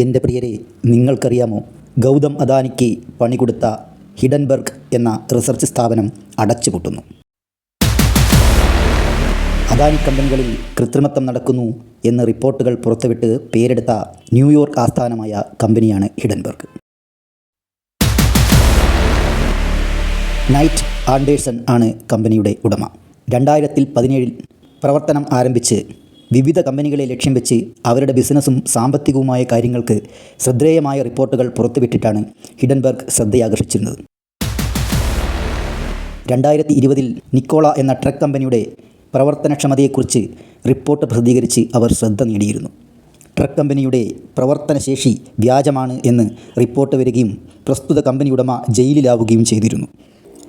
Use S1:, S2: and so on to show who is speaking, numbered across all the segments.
S1: എന്റെ പ്രിയരെ നിങ്ങൾക്കറിയാമോ? ഗൗതം അദാനിക്ക് പണി കൊടുത്ത ഹിഡൻബർഗ് എന്ന റിസർച്ച് സ്ഥാപനം അടച്ചുപൂട്ടുന്നു. അദാനി കമ്പനികളിൽ കൃത്രിമത്വം നടക്കുന്നു എന്ന റിപ്പോർട്ടുകൾ പുറത്തുവിട്ട് പേരെടുത്ത ന്യൂയോർക്ക് ആസ്ഥാനമായ കമ്പനിയാണ് ഹിഡൻബർഗ്. നൈറ്റ് ആൻഡേഴ്സൺ ആണ് കമ്പനിയുടെ ഉടമ. രണ്ടായിരത്തിൽ പതിനേഴിൽ പ്രവർത്തനം ആരംഭിച്ച് വിവിധ കമ്പനികളെ ലക്ഷ്യം വെച്ച് അവരുടെ ബിസിനസ്സും സാമ്പത്തികവുമായ കാര്യങ്ങൾക്ക് ശ്രദ്ധേയമായ റിപ്പോർട്ടുകൾ പുറത്തുവിട്ടിട്ടാണ് ഹിഡൻബർഗ് ശ്രദ്ധയാകർഷിച്ചിരുന്നത്. രണ്ടായിരത്തി ഇരുപതിൽ നിക്കോള എന്ന ട്രക്ക് കമ്പനിയുടെ പ്രവർത്തനക്ഷമതയെക്കുറിച്ച് റിപ്പോർട്ട് പ്രസിദ്ധീകരിച്ച് അവർ ശ്രദ്ധ നേടിയിരുന്നു. ട്രക്ക് കമ്പനിയുടെ പ്രവർത്തനശേഷി വ്യാജമാണ് എന്ന് റിപ്പോർട്ട് വരികയും പ്രസ്തുത കമ്പനിയുടമ ജയിലിലാവുകയും ചെയ്തിരുന്നു.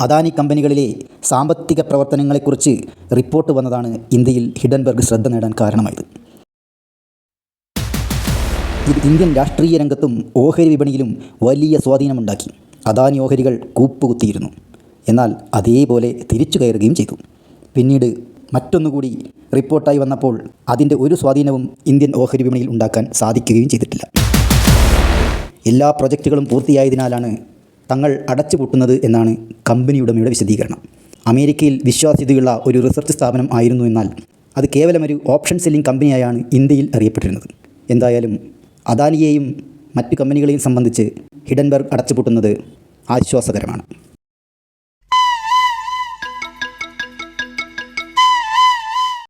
S1: അദാനി കമ്പനികളിലെ സാമ്പത്തിക പ്രവർത്തനങ്ങളെക്കുറിച്ച് റിപ്പോർട്ട് വന്നതാണ് ഇന്ത്യയിൽ ഹിഡൻബർഗ് ശ്രദ്ധ നേടാൻ കാരണമായത്. ഇത് ഇന്ത്യൻ രാഷ്ട്രീയ രംഗത്തും ഓഹരി വിപണിയിലും വലിയ സ്വാധീനമുണ്ടാക്കി. അദാനി ഓഹരികൾ കൂപ്പുകുത്തിയിരുന്നു. എന്നാൽ അതേപോലെ തിരിച്ചു കയറുകയും ചെയ്തു. പിന്നീട് മറ്റൊന്നുകൂടി റിപ്പോർട്ടായി വന്നപ്പോൾ അതിന്റെ ഒരു സ്വാധീനവും ഇന്ത്യൻ ഓഹരി വിപണിയിൽ ഉണ്ടാക്കാൻ സാധിക്കുകയും ചെയ്തിട്ടില്ല. എല്ലാ പ്രൊജക്റ്റുകളും പൂർത്തിയായതിനാലാണ് തങ്ങൾ അടച്ചുപൂട്ടുന്നത് എന്നാണ് കമ്പനി ഉടമയുടെ വിശദീകരണം. അമേരിക്കയിൽ വിശ്വാസ്യതയുള്ള ഒരു റിസർച്ച് സ്ഥാപനം ആയിരുന്നു എന്നാൽ അത് കേവലം ഒരു ഓപ്ഷൻ സെല്ലിംഗ് കമ്പനിയായാണ് ഇന്ത്യയിൽ അറിയപ്പെട്ടിരുന്നത്. എന്തായാലും അദാനിയെയും മറ്റു കമ്പനികളെയും സംബന്ധിച്ച് ഹിഡൻബർഗ് അടച്ചുപൂട്ടുന്നത് ആശ്വാസകരമാണ്.